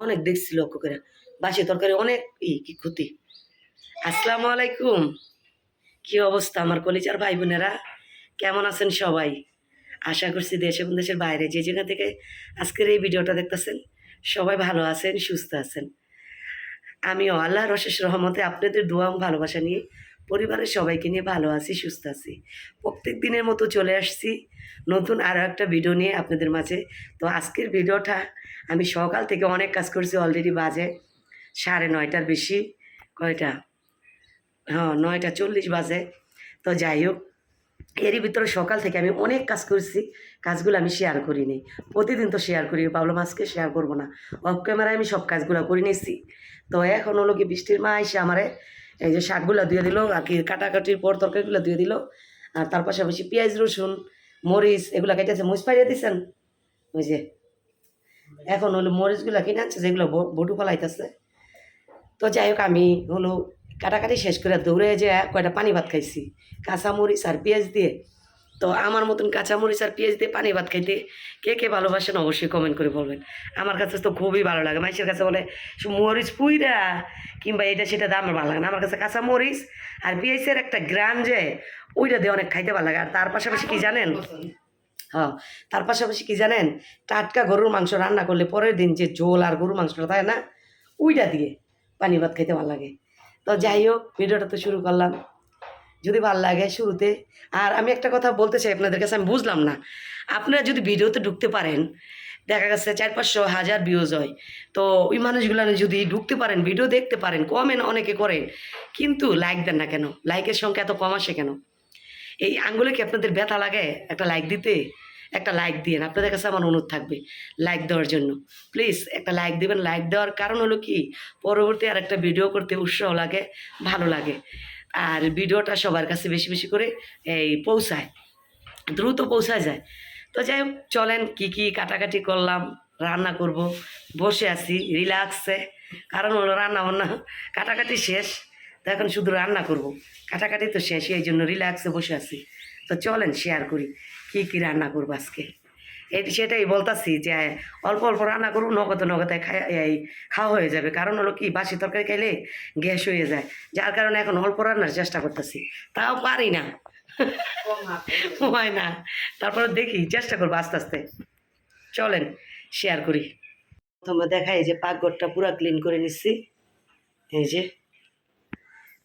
অনেক দেখছি লক্ষ্য করে। বাসি তরকারি অনেক ই, কি ক্ষতি। আসসালামু আলাইকুম। কি অবস্থা আমার কলিজার ভাই বোনেরা কেমন আছেন সবাই? আশা করছি দেশ এবং দেশের বাইরে যে জায়গা থেকে আজকের এই ভিডিওটা দেখতেছেন, সবাই ভালো আছেন, সুস্থ আছেন। আমিও আল্লাহর অশেষ রহমতে আপনাদের দোয়া ভালোবাসা নিয়ে পরিবারের সবাইকে নিয়ে ভালো আছি, সুস্থ আছি। প্রত্যেক দিনের মতো চলে আসছি। নতুন আরও একটা ভিডিও নিয়ে আপনাদের মাঝে। তো আজকের ভিডিওটা আমি সকাল থেকে অনেক কাজ করছি অলরেডি বাজে সাড়ে নয়টার বেশি। কয়টা? হ্যাঁ নয়টা চল্লিশ বাজে। তো যাই হোক, এরই ভিতরে সকাল থেকে আমি অনেক কাজ করছি। কাজগুলো আমি শেয়ার করি করিনি। প্রতিদিন তো শেয়ার করি, ভাবলাম আজকে শেয়ার করব না। অফ ক্যামেরায় আমি সব কাজগুলো করে নিয়েছি। তো এখন হলো কি বৃষ্টির মা এসে আমারে এই যে শাকগুলো দিয়ে দিল, আর কি কাটাকাটির পর তরকারিগুলো দিয়ে দিল, আর তার পাশাপাশি পেঁয়াজ, রসুন, মরিচ, এগুলো কেটেছে, মুছ পাইয়ে দিছেন? ওই যে, এখন হলো মরিচগুলো কিনে আনছে, যেগুলো বটু ফলাইতেছে। তো যাই হোক, আমি হলো কাটাকাটি শেষ করে দৌড়ে যে কয়টা পানি ভাত খাইছি, কাঁচা মরিচ আর পেঁয়াজ দিয়ে তো আমার মতন কাঁচা মরিচ আর পেঁয়াজ দিয়ে পানি ভাত খাইতে কে কে ভালোবাসেন অবশ্যই কমেন্ট করে বলবেন। আমার কাছে তো খুবই ভালো লাগে। মানুষের কাছে বলে "শু, মরিচ পুইরা? কিংবা এটা সেটা দিয়ে আমার ভালো লাগে না। আমার কাছে কাঁচা মরিচ আর পেঁয়াজের একটা গ্রান যে ওইটা দিয়ে অনেক খাইতে ভালো লাগে। আর তার পাশাপাশি কি জানেন? হ্যাঁ তার পাশাপাশি কি জানেন? টাটকা গরুর মাংস রান্না করলে পরের দিন যে ঝোল আর গরুর মাংসটা তাই না? ওইটা দিয়ে পানি ভাত খাইতে ভালো লাগে। তো যাই হোক ভিডিওটা তো শুরু করলাম। যদি ভালো লাগে শুরুতে। আর আমি একটা কথা বলতে চাই আপনাদের কাছে, আমি বুঝলাম না। আপনারা যদি ভিডিওতে ঢুকতে পারেন, দেখা গেছে চার পাঁচশো হাজার ভিউজ হয়। তো ওই মানুষগুলো যদি ঢুকতে পারেন, ভিডিও দেখতে পারেন কমেন্ট অনেকে করেন, কিন্তু লাইক দেন না কেন? লাইকের সংখ্যা এত কম আসে কেন? এই আঙ্গুলে কি আপনাদের ব্যথা লাগে? একটা লাইক দিতে? একটা লাইক দিয়েন, আপনাদের কাছে আমার অনুরোধ থাকবে লাইক দেওয়ার জন্য। প্লিজ একটা লাইক দিবেন। লাইক দেওয়ার কারণ হলো কি? পরবর্তী আর একটা ভিডিও করতে উৎসাহ লাগে, ভালো লাগে। আর ভিডিওটা সবার কাছে বেশি বেশি করে এই পৌঁছায়, দ্রুত পৌঁছায় যায়। তো যাই হোক, চলেন কী কী কাটাকাটি করলাম, রান্না করব। বসে আছি, রিল্যাক্সে, কারণ হলো রান্না বান্না কাটাকাটি শেষ, তো এখন শুধু রান্না করব। কাটাকাটি তো শেষ এই জন্য রিল্যাক্সে বসে আছি। তো চলেন শেয়ার করি, কী কী রান্না করব আজকে? সেটাই বলতাছি যে অল্প অল্প রান্না করব নগদে নগদে খাই এই খাওয়া হয়ে যাবে। কারণ হলো কি বাসি তরকারি খাইলে গ্যাস হয়ে যায়। যার কারণে এখন অল্প রান্নার চেষ্টা করতেছি। তাও পারি না। হয় না। তারপরে দেখি চেষ্টা করব আস্তে আস্তে। চলেন শেয়ার করি। প্রথমে দেখাই যে পাকঘরটা পুরো ক্লিন করে নিচ্ছি। এই যে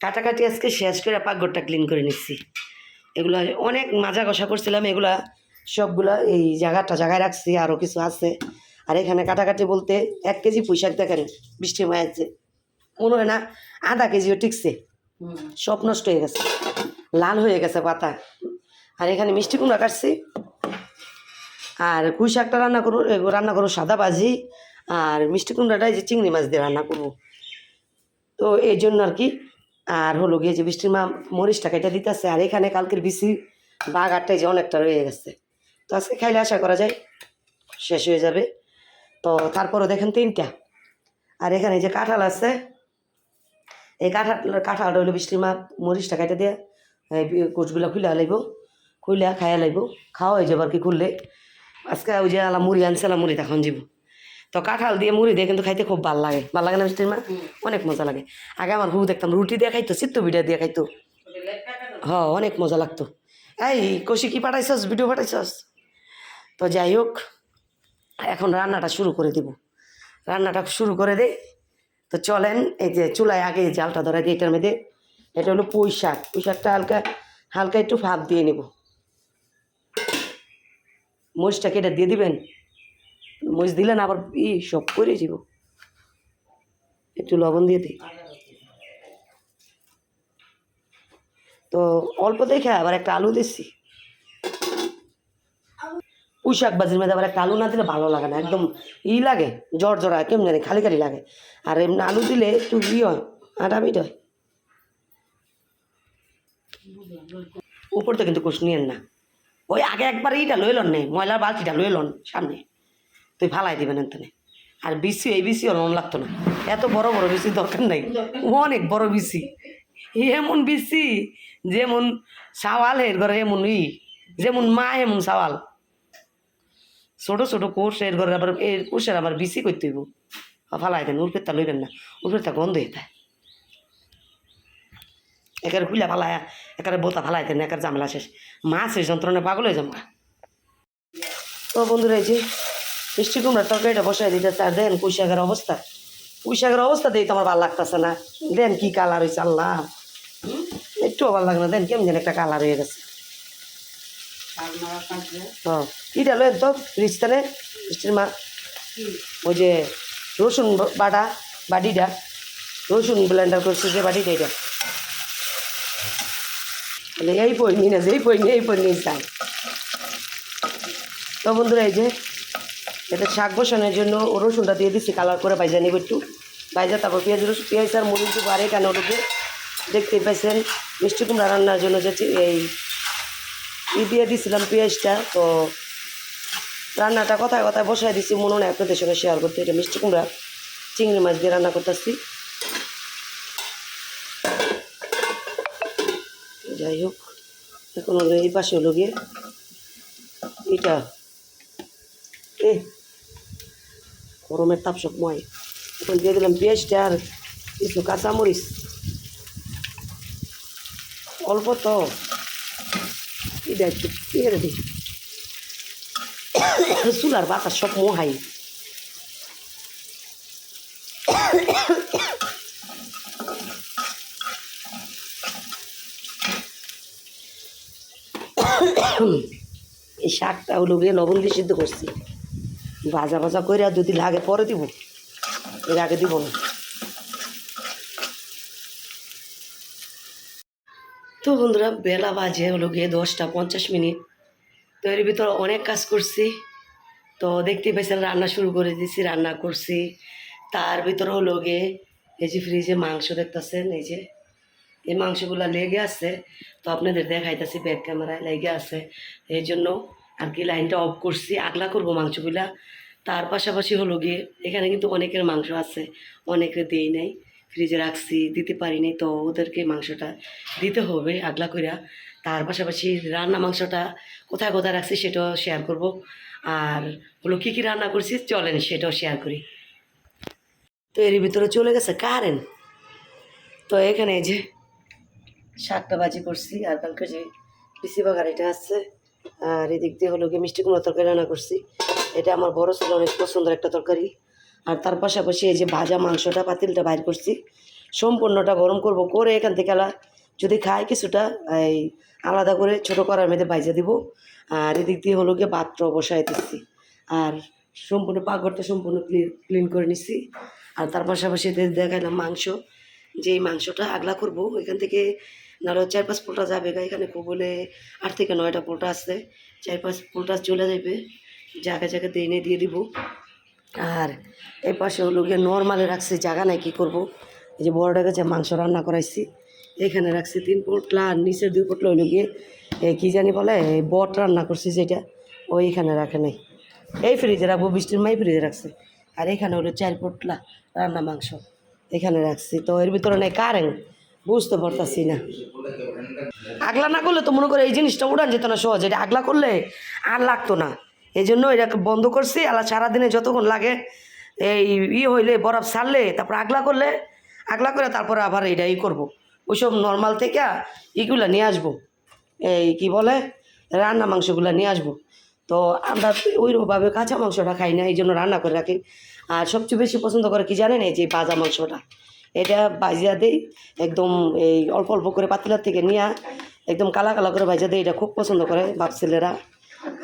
কাটাকাটি আজকে শেষ করে পাকঘরটা ক্লিন করে নিচ্ছি। এগুলো অনেক মাজা কষা করছিলাম। এগুলা সবগুলা এই জায়গাটা জায়গায় রাখছি আরও কিছু আছে। আর এখানে কাটাকাটি বলতে এক কেজি পুঁইশাক দেখেন বৃষ্টি মায়াচ্ছে। মনে হয় না আধা কেজিও টিকছে। সব নষ্ট হয়ে গেছে লাল হয়ে গেছে পাতা। আর এখানে মিষ্টি কুমড়া কাটছি। আর পুঁই শাকটা রান্না করব রান্না করব সাদা ভাজি। আর মিষ্টি কুমড়াটাই যে চিংড়ি মাছ দিয়ে রান্না করব। তো এই জন্য আর কি আর হলো গিয়ে যে বৃষ্টির মা মরিচটা কেটে দিতেছে। আর এখানে কালকের বিসি বাঘ আটটাই যে অনেকটা রয়ে গেছে। তো আজকে খাইলে আশা করা যায় শেষ হয়ে যাবে। তো তারপরও দেখেন তিনটা। আর এখানে যে কাঁঠাল আছে এই কাঁঠাল কাঁঠালটা হলো বৃষ্টির মা মরিচটা কেটে দিয়ে এই কোচগুলো খুলে লাইব খুলে খাইয়া লাইব খাওয়া হয়ে যাবে আর কি খুললে। আজকে ওই যে আলা মুড়ি আনছে আলা মুড়ি তখন যাব তো কাঁঠাল দিয়ে মুড়ি দিয়ে কিন্তু খাইতে খুব ভালো লাগে। ভালো লাগে না বৃষ্টির মা অনেক মজা লাগে। আগে আমার বউ দেখতাম রুটি দিয়ে খাইতো চিত্ত বিটা দিয়ে খাইতো। হ অনেক মজা লাগতো। এই কষি কি পাঠাইছস ভিডিও পাঠাইছস? তো যাই হোক, এখন রান্নাটা শুরু করে দিব। রান্নাটা শুরু করে দে তো চলেন, এই যে চুলায় আগে জালটা ধরা দিই এটার মধ্যে, এটা হলো পুঁই শাক। পুঁই শাকটা হালকা হালকা একটু ভাপ দিয়ে নেব। মরিচটা কেটে দিয়ে দিবেন। মরিচ দিলেন আবার ই সব করে দিব একটু লবণ দিয়ে দিই। তো অল্প দেখে আবার একটা আলু দিচ্ছি পুঁই শাক বাজির মধ্যে আবার একটা আলু না দিলে ভালো লাগে না, একদম ই লাগে, জ্বর জ্বর হয়, কেমন জানি, খালি খালি লাগে। আর এমনি আলু দিলে একটু ই হয়, আটা মিট হয়। উপর তো কিন্তু কুশ নিয়েন না। ওই আগে একবার এইটা লইলন নে, ময়লার বালতিটা লইলন সামনে। তুই ফালাই দিবেন এখানে আর বিসি, এই বিসি ওর লাগতো না। এত বড় বড় বিসি দরকার নাই, অনেক বড় বিসি। এমন বিসি, যেমন সাওয়ালের ঘরে এমন ই, যেমন মা এমন সাওয়াল। ছোট ছোট কোষ এর ঘরে আবার এর কোষের আবার বিসি করতে হইব। ফালাই দেন উর্ফেরটা লইবেন না। উর্ফেরটা গন্ধ হইতে একের খুলে ফালায়া একের বোতা ফালাই দেন একের জামেলা শেষ। মাছের যন্ত্রণা পাগল হয়ে যাব তো বন্ধুরা এই যে, মিষ্টি কুমড়ার তরকারিটা বসাই দিতেছে আর দেন শাকের অবস্থা। শাকের অবস্থা দিয়ে তো আমার ভালো লাগতেছে না। দেন কি কালার হয়েছে আল্লাহ। হুম? একটুও ভালো লাগে না, দেন কেমন যেন একটা কালার হয়ে গেছে। হ্যাঁ রিস্তানে মিষ্টির মা ওই যে রসুন বাটা বাটিটা। রসুন ব্লেন্ডার করছে যে বাটিটা এটা। তাহলে এই পই নি যেই পই এই পই নিয়ে যায় তো বন্ধুরা এই যে এটা শাক বসানোর জন্য রসুনটা দিয়ে দিচ্ছি কালার করে বাইজা নিব একটু। বাইজা তারপর পেঁয়াজ রসুন পেঁয়াজ আর মরিচ আর এখানে ওটাকে দেখতে পাইছেন মিষ্টি কুমড়া রান্নার জন্য যে এই ই দিয়ে দিছিলাম পেঁয়াজটা, তো রান্নাটা কথায় কথায় বসায় দিছি, মনে হয় আপনাদের সঙ্গে শেয়ার করতে। এটা মিষ্টি কুমড়া, চিংড়ি মাছ দিয়ে রান্না করতেছি। যাই হোক, এখন এই পাশে হলো গিয়ে এটা। এ, গরমের তাপ সব ময় এখন দিয়ে দিলাম পেঁয়াজটা আর কিছু কাঁচামরিচ। অল্প তো। একটু পেরে দিই চুলার বাতাস সব মহাই। এই শাকটা হলো গিয়ে লবণ দিয়ে সিদ্ধ করছি। ভাজা ভাজা করে আর যদি লাগে পরে দিব, এর আগে দিব না। তো বন্ধুরা, বেলা বাজে, হলো গিয়ে দশটা পঞ্চাশ মিনিট। তো এর ভিতর অনেক কাজ করছি। তো দেখতে পাইছেন রান্না শুরু করে দিয়েছি, রান্না করছি। তার ভিতরে হলো গিয়ে এই যে ফ্রিজে মাংস দেখতেছেন, এই যে এই মাংসগুলো লেগে আছে। তো আপনাদের দেখাইতেছি ব্যাক ক্যামেরায় লেগে আছে। এই জন্য আর কি লাইনটা অফ করছি, আগলা করব মাংসগুলা। তার পাশাপাশি হলো গিয়ে, এখানে কিন্তু অনেকের মাংস আছে, অনেকের দিই নাই। ফ্রিজে রাখছি, দিতে পারিনি, তো ওদেরকে মাংসটা দিতে হবে, আগলা কইরা। তার পাশাপাশি রান্না মাংসটা কোথায় কোথায় রাখছি সেটাও শেয়ার করব। আর হলো কী কী রান্না করছি? চলেন সেটাও শেয়ার করি। তো এর ভিতরে চলে গেছে কারেন্ট তো এখানে যে শাকটা বাজি করছি, আর কালকে যে পিসি বাগার এটা আছে, আর এদিক দিয়ে হলো গিয়ে মিষ্টি কুমড়া তরকারি রান্না করছি। এটা আমার বড় ছিল অনেক পছন্দের একটা তরকারি। আর তার পাশাপাশি এই যে ভাজা মাংসটা, পাতিলটা বাইর করছি, সম্পূর্ণটা গরম করব, করে এখান থেকে যদি খাই কিছুটা, এই আলাদা করে ছোট করার মধ্যে বাইজা দিব। আর এদিক দিয়ে হলো গিয়ে পাত্র বসাই দিচ্ছি। আর সম্পূর্ণ পাকঘরটা সম্পূর্ণ ক্লিন ক্লিন করে নিচ্ছি। আর তার পাশাপাশি দেখাইলাম মাংস। যে মাংসটা আগলা করব এখান থেকে নাহলে চার পাঁচ পোলটা যাবে গা। এখানে বলে আট থেকে নয়টা পোলটা আছে। চার পাঁচ পোলটা চলে যাবে জায়গা জায়গা দিয়ে দিয়ে দিব। আর এই পাশে হলো গিয়ে নর্মালে রাখছি, জায়গা নাই, কী করব? এই যে বড়টা গেছে মাংস রান্না করাইছি, এখানে রাখছি তিন পোটলা আর নিচের দুই পোটলা হইল গিয়ে কী জানি বলে বট রান্না করছি যেটা ওইখানে রাখে নাই। এই ফ্রিজে রাখব, বৃষ্টির মাই ফ্রিজে রাখছি। আর এখানে হলো চার পোটলা রান্না মাংস, এখানে রাখছি। তো এর ভিতরে নেই কারেন বুঝতে পারতাছি না। আগলা না করলে তো মনে করে এই জিনিসটা উড়ান যেত না সহজ, এটা আগলা করলে আর লাগতো না। এই জন্য এটাকে বন্ধ করছি। আলা সারাদিনে যতক্ষণ লাগে এই ই হইলে, বরফ ছাড়লে, তারপর আগলা করলে, আগলা করে তারপরে আবার এটা ই করব। ওইসব নর্মাল থেকে ইগুলা নিয়ে আসব। এই কি বলে, রান্না মাংসগুলো নিয়ে আসব। তো আমরা ওইভাবে কাঁচা মাংসটা খাই না এই জন্য রান্না করে রাখি। আর সবচেয়ে বেশি পছন্দ করে কি জানেন, এই যে ভাজা মাংসটা। এটা ভাজিয়া দেই, একদম এই অল্প অল্প করে পাতিলার থেকে নিয়ে, একদম কালা কালা করে ভাজা দেই, এটা খুব পছন্দ করে বাপ ছেলেরা।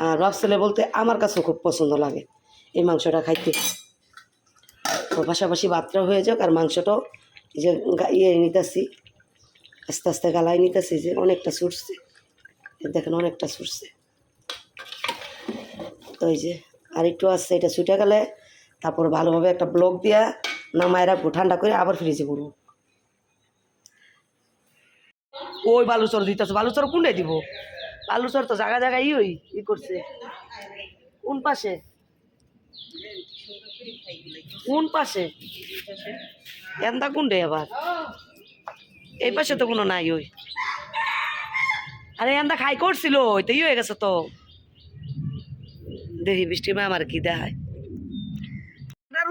আর ছেলে বলতে আমার কাছেও খুব পছন্দ লাগে এই মাংসটা খাইতে। তো পাশাপাশি ভাতটাও হয়ে যাক আর মাংসটাও যে ইয়ে নিতেছি, আস্তে আস্তে গালায় নিতেছি যে অনেকটা ছুটছে। দেখেন অনেকটা ছুটছে। তো এই যে আর একটু আসছে এটা ছুটে গেলে তারপর ভালোভাবে একটা ব্লক দিয়া নামায় রাখব, ঠান্ডা করে আবার ফ্রিজে করব ওই বালুচর দিতেছে, বালুচর কোনটাই দিব? বালুচর তো জায়গা জায়গায় ই ওই ই করছে। কোন পাশে? কোন পাশে? এন্দা কোনটাই আবার। এই পাশে তো কোনো নাই ওই। আরে এন্দা খাই করছিল তো ই হয়ে গেছে তো। দেখি বৃষ্টি মা আমার কি দেখায়।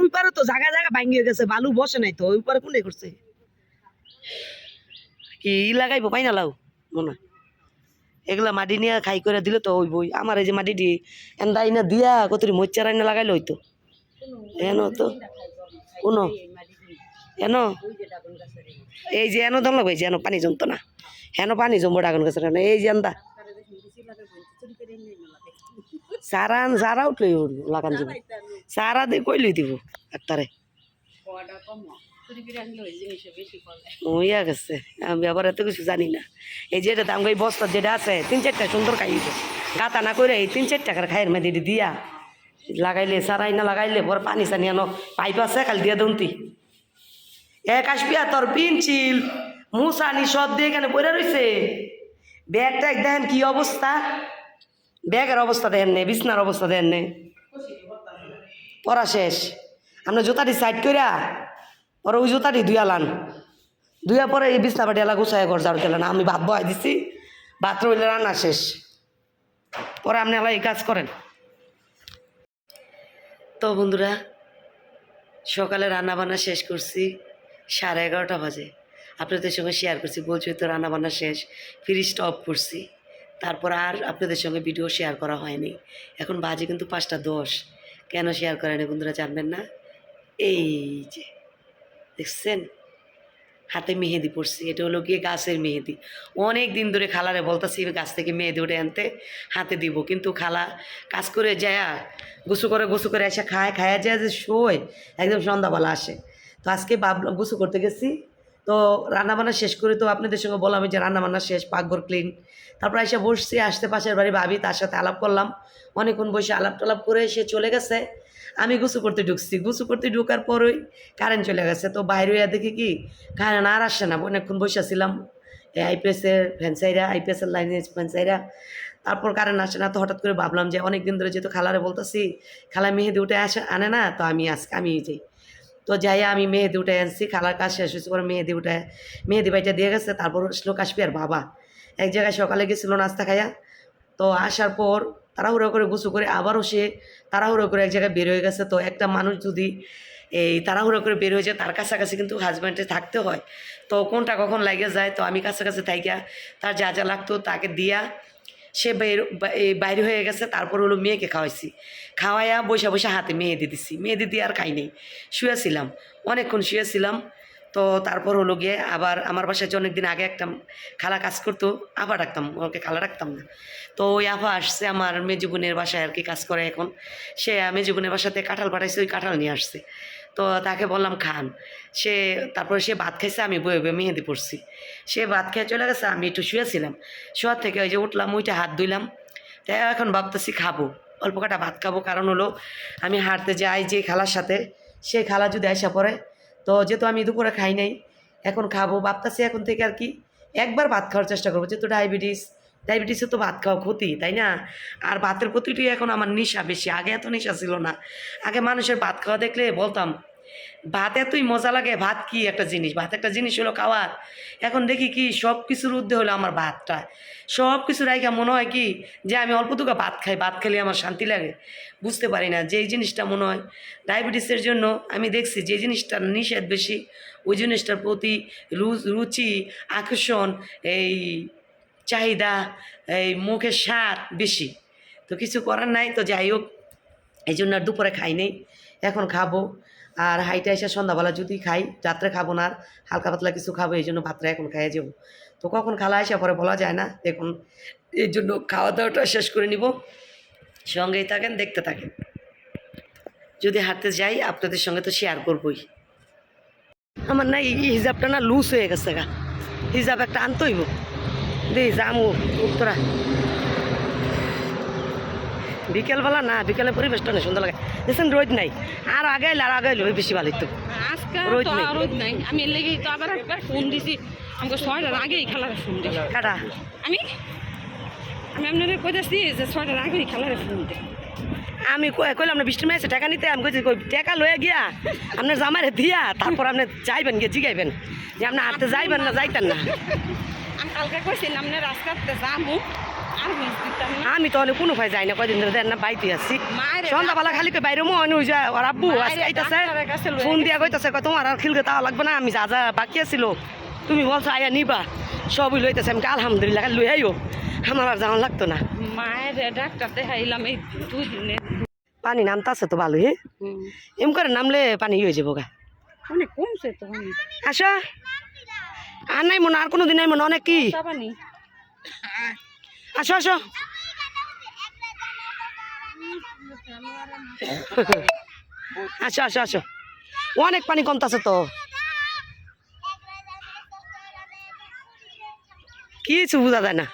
ওই পারে তো জায়গা জায়গা ভাঙিয়ে গেছে, বালু বসে নাই তো, ওই পারে কোনে করছে? কি লাগাইবো পাই না লাউ, মনে হয়। এগুলা মাটি নিয়ে খাই করে দিলে তো ওই বই আমার এই যে মাটি দি এন্দাই না দিয়া কতরি মচ্চার আইনা লাগাইলে হইতো। এনো তো। কোনো এনো। এই যে এনো দম যে এনো পানি জমতো না। হেন পানি জমবো ডাগন গাছের এনো। এই যে এন্দা। সারা সারা উঠলে লাগান যাব। সারা দিয়ে কইলই দিব একটারে হইয়া গেছে। আমি আবার এত কিছু জানি না। এই যে এটা দাম এই বস্তা যেটা আছে, তিন চারটা সুন্দর খাইছে গাতা না করে এই তিন চার টাকার খাইয়ের মেয়েদের দিয়া লাগাইলে, সারাই না লাগাইলে, পরে পানি সানি আনো। পাইপ আছে, খালি দিয়া দন্তি। এক আসবি আর তোর পিনচিল। মুসানি সব দিয়ে এখানে পড়ে রয়েছে ব্যাগটা দেখেন কি অবস্থা? ব্যাগের অবস্থা দেখেন নে, বিছনার অবস্থা দেখেন নে। পড়া শেষ। আমরা জুতাটি সাইড কইরা পরে ওই জুতাটি দুয়ালান দুয়া পরে এই বিছনা বাটি এলা গুছায় ঘর ঝাড়ু দিলেন। আমি ভাত বহাই দিছি ভাত রইলে রান্না শেষ। পরে আপনি এলা এই কাজ করেন। তো বন্ধুরা, সকালে রান্না বান্না শেষ করছি, সাড়ে এগারোটা বাজে। আপনাদের সঙ্গে শেয়ার করছি, বলছি তো রান্না বান্না শেষ ফ্রিজটা অফ করছি। তারপর আর আপনাদের সঙ্গে ভিডিও শেয়ার করা হয়নি। এখন বাজে কিন্তু পাঁচটা দশ। কেন শেয়ার করেনি বন্ধুরা জানবেন না? এই যে। দেখছেন? হাতে মেহেদি পড়ছি এটা হলো গিয়ে গাছের মেহেদি। অনেক দিন ধরে খালারে বলতেছি গাছ থেকে মেহেদি উঠে আনতে হাতে দিব। কিন্তু খালা কাজ করে যায় গুসু করে গুসু করে এসে খায়, খায়া যায় যে শোয়, একদম সন্ধ্যাবেলা আসে। তো আজকে ভাবলাম গুসু করতে গেছি। তো রান্নাবান্না শেষ করে তো আপনাদের সঙ্গে বললাম যে রান্নাবান্না শেষ, পাকঘর ক্লিন তারপর এসে বসছি, আসতে পাশের বাড়ি ভাবি, তার সাথে আলাপ করলাম। অনেকক্ষণ বসে আলাপ টালাপ করে সে চলে গেছে। আমি গুছু করতে ঢুকছি। গুছু করতে ঢুকার পরই কারেন্ট চলে গেছে। তো বাইরে হইয়া দেখি কি কারেন্ট আর আসছে না। অনেকক্ষণ বসেছিলাম এই আইপিএসের ফ্যান্সাইরা আইপিএসের লাইনের ফ্যান্সাইরা তারপর কারেন্ট আসে না। তো হঠাৎ করে ভাবলাম যে অনেক দিন ধরে যেহেতু খালারে বলতেছি, খালা মেহেদি উঠে আসে, আনে না, তো আমি আজকে, আমি যাই তো যাই আমি মেহেদি উঠে আনছি, খালার কাজ শেষ হয়েছে, পরে মেহেদি উঠে মেহেদি বাইটা দিয়ে গেছে, তারপর আসবি আর বাবা। এক জায়গায় সকালে গেছিল নাস্তা খাইয়া, তো আসার পর তাড়াহুড়ো করে গুছু করে আবারও সে তাড়াহুড়ো করে এক জায়গায় বের হয়ে গেছে। তো একটা মানুষ যদি এই তাড়াহুড়ো করে বের হয়ে যায়, তার কাছাকাছি কিন্তু হাজব্যান্ডে থাকতে হয়। তো কোনটা কখন লাগে যায়, তো আমি কাছাকাছি থাইকা, তার যা যা লাগতো তাকে দিয়া সে বাইরে হয়ে গেছে, তারপর হলো মেয়েকে খাওয়াইছি। খাওয়াইয়া বসে বসে হাতে মেহেদি দিছি মেহেদি দিয়ে আর খাই নেই। শুয়েছিলাম। অনেকক্ষণ শুয়েছিলাম। তো তারপর হলো গিয়ে আবার আমার বাসায় যে অনেকদিন আগে একটা খালা কাজ করতো, আফা ডাকতাম, ওকে খালা ডাকতাম না। তো ওই আফা আসছে আমার মেজু বোনের বাসায় আর কি কাজ করে এখন। সে মেজু বোনের বাসাতে কাঁঠাল পাঠাইছে, ওই কাঁঠাল নিয়ে আসছে। তো তাকে বললাম, খান। সে তারপরে সে ভাত খাইছে, আমি বয়ে বয়ে মেহেদি পড়ছি সে ভাত খেয়ে চলে গেছে, আমি একটু শুয়েছিলাম। শোয়ার থেকে ওই যে উঠলাম ওইটা হাত ধুইলাম। তাই এখন ভাবতেছি খাব, অল্প কাটা ভাত খাব। কারণ হলো, আমি হাঁটতে যাই যে খালার সাথে সেই খালা যদি আসা পড়ে, তো যেহেতু আমি দুপুরে খাই নাই, এখন খাব। ভাবতেছি এখন থেকে আর কি একবার ভাত খাওয়ার চেষ্টা করব। যেহেতু ডায়াবেটিস ডায়াবেটিসে তো ভাত খাওয়া ক্ষতি, তাই না? আর ভাতের প্রতিটি এখন আমার নেশা বেশি, আগে এত নেশা ছিল না। আগে মানুষের ভাত খাওয়া দেখলে বলতাম, ভাত এতই মজা লাগে, ভাত কি একটা জিনিস? ভাত একটা জিনিস হলো খাওয়ার। এখন দেখি কি সব কিছুর ঊর্ধ্বে হলো আমার ভাতটা। সব কিছু রাইখা মনে হয় কি যে আমি অল্প দুকা ভাত খাই, ভাত খেলে আমার শান্তি লাগে। বুঝতে পারি না যে জিনিসটা মনে হয়, ডায়াবেটিসের জন্য আমি দেখছি যে জিনিসটার নিষেধ বেশি, ওই জিনিসটার প্রতি রুচি, আকর্ষণ, এই চাহিদা, এই মুখের স্বাদ বেশি। তো কিছু করার নাই, তো যাই হোক এই জন্য আর দুপুরে খাই নেই, এখন খাব। আর হাইটা এসে সন্ধ্যাবেলা যদি খাই, রাত্রে খাব না আর, হালকা পাতলা কিছু খাব এই জন্য ভাতটা এখন খাইয়ে যাব। তো কখন খালা আসে পরে বলা যায় না, দেখুন এই জন্য খাওয়া দাওয়াটা শেষ করে নিব। সঙ্গেই থাকেন, দেখতে থাকেন। যদি হাঁটতে যাই, আপনাদের সঙ্গে তো শেয়ার করবই। আমার না এই হিজাবটা না লুজ হয়ে গেছে গা। হিজাব একটা আনতে হইব। দিই যামু উত্তরা বিকেলবেলা না বিকেলে পরিবেশটা না সুন্দর লাগে। দেখছেন রোদ নাই। আর আগে আর আগে ওই বেশি ভালো হইতো রোদ নাই। আমি এর তো আবার একবার ফোন দিছি। আমাকে ছয়টার আগেই খেলারে ফোন দিই কাটা। আমি? আমি আপনাদের কইতেছি যে ছয়টার আগেই খেলারে ফোন দিই আমি কই- কইলাম না বৃষ্টি মেয়েছে টাকা নিতে। আমি কইছি কই টাকা লয়ে গিয়া। আপনার জামাইরে দিয়া। তারপর আপনি যাইবেন গিয়ে জিগাইবেন যে আপনি হাঁটতে যাইবেন না যাইতেন না। কালকে কইছিলাম না রাস্তাতে যামু। সার্ভিস দিতাম না। আমি তো অনেক কোনো ভাই যাই না কয়দিন ধরে দেন না বাইতে আছি। মায়ের সন্ধ্যাবেলা খালি কই বাইরে মনে হই যায় ওর আব্বু আইতাছে ফোন দিয়া কইতাছে কয় তোমার আর খিলকে তাও লাগবে না আমি যা যা বাকি আছিল তুমি বলছো আয়া নিবা সবই লইতেছে আমি আলহামদুলিল্লাহ লই আইও আমার আর যাওয়া লাগতো না। মায়ের ডাক্তার দেখাইলাম এই দুই দিনে পানি নামতাছে তো ভালোই হ্যাঁ এম করে নামলে পানি হয়ে যাব গা। অনেক কমছে তো। আসো। আর নাই মনে আর কোনো দিন নাই মনে অনেক কি? আসো আসো। আসো আসো আসো। অনেক পানি কমতাছে তো। কিছু বোঝা যায় না।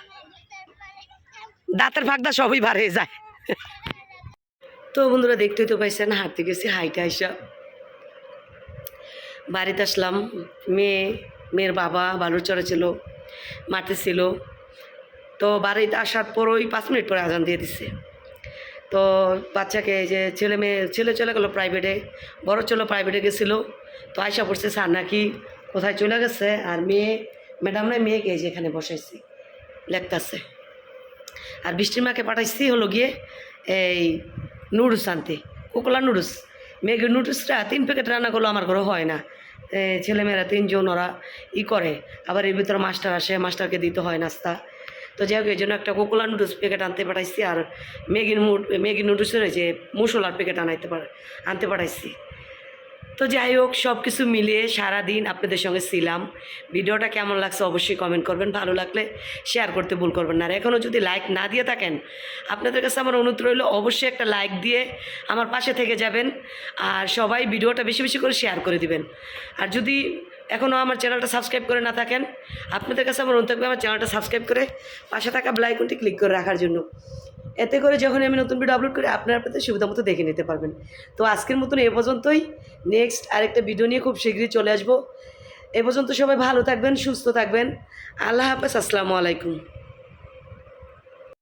দাঁতের ফাঁকদা সবই বার হয়ে যায়। তো বন্ধুরা দেখতেই তো পাইছেন হাঁটতে গেছি হাইটে আইসা। বাড়িতে আসলাম মেয়ে মেয়ের বাবা বালুর চড়ে ছিল, মাঠে ছিল। তো বাড়িতে আসার পর ওই পাঁচ মিনিট পরে আজান দিয়ে দিচ্ছে তো বাচ্চাকে যে ছেলে মেয়ে, ছেলে চলে গেলো প্রাইভেটে বড় চলো প্রাইভেটে গেছিল। তো আয়সা পড়ছে, স্যার নাকি কোথায় চলে গেছে? আর মেয়ে, ম্যাডাম না মেয়েকে যে এখানে বসাইছি, লেখতাছে। আর বৃষ্টির মাকে পাঠাইছি হলো গিয়ে এই নুডলস আনতে, কোকোলা নুডলস। মেয়েকে নুডলসটা তিন প্যাকেট রান্না করল আমার ঘরে হয় না। ছেলেমেয়েরা, তিনজন ওরা ই করে। আবার এর ভিতরে মাস্টার আসে, মাস্টারকে দিতে হয় নাস্তা। তো যাই হোক, এই জন্য একটা কোকোলা নুডলস প্যাকেট আনতে পাঠাইছি, আর ম্যাগি ম্যাগি নুডলসের যে মশলার প্যাকেট আনাইতে পারে, আনতে পাঠাইছি। তো যাই হোক সব কিছু মিলিয়ে সারা দিন আপনাদের সঙ্গে ছিলাম। ভিডিওটা কেমন লাগছে অবশ্যই কমেন্ট করবেন, ভালো লাগলে শেয়ার করতে ভুল করবেন না। আর এখনও যদি লাইক না দিয়ে থাকেন, আপনাদের কাছে আমার অনুরোধ রইল অবশ্যই একটা লাইক দিয়ে আমার পাশে থেকে যাবেন আর সবাই ভিডিওটা বেশি বেশি করে শেয়ার করে দিবেন। আর যদি এখনও আমার চ্যানেলটা সাবস্ক্রাইব করে না থাকেন, আপনাদের কাছে আমার অনুরোধ থাকবে আমার চ্যানেলটা সাবস্ক্রাইব করে পাশে থাকা বেলাইকনটি ক্লিক করে রাখার জন্য। এতে করে যখন আমি নতুন ভিডিও আপলোড করি, আপনারা আপনাদের সুবিধা মতো দেখে নিতে পারবেন। তো আজকের মতন এ পর্যন্তই। নেক্সট আরেকটা ভিডিও নিয়ে খুব শীঘ্রই চলে আসব। এ পর্যন্ত সবাই ভালো থাকবেন, সুস্থ থাকবেন। আল্লাহ হাফেজ, আসসালামু আলাইকুম।